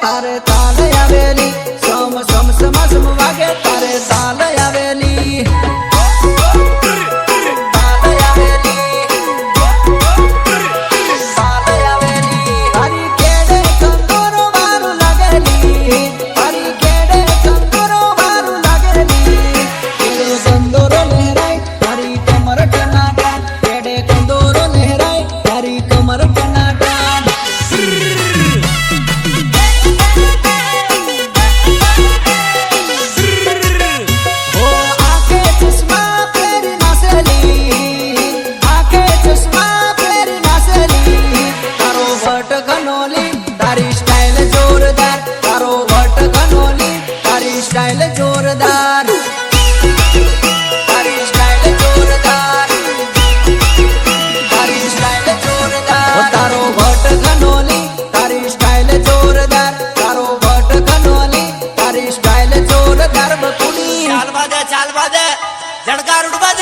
તારે તાલ આવેલી. સમ સમ સમ સમ વાગે તારે તાલ આવેલી. તાલ આવેલી. કેડે કંદોરો લાગેલી. घट घनोली तारी जोरदार। तारो घट घनोली तारी स्टाइल जोरदार। तारी जोरदार। तारी जोरदार। तारो घट घनोली तारी स्टाइल जोरदार। तारो घट घनोली तारी जोरदार। चाल बाजे चाल बाजे। बाजे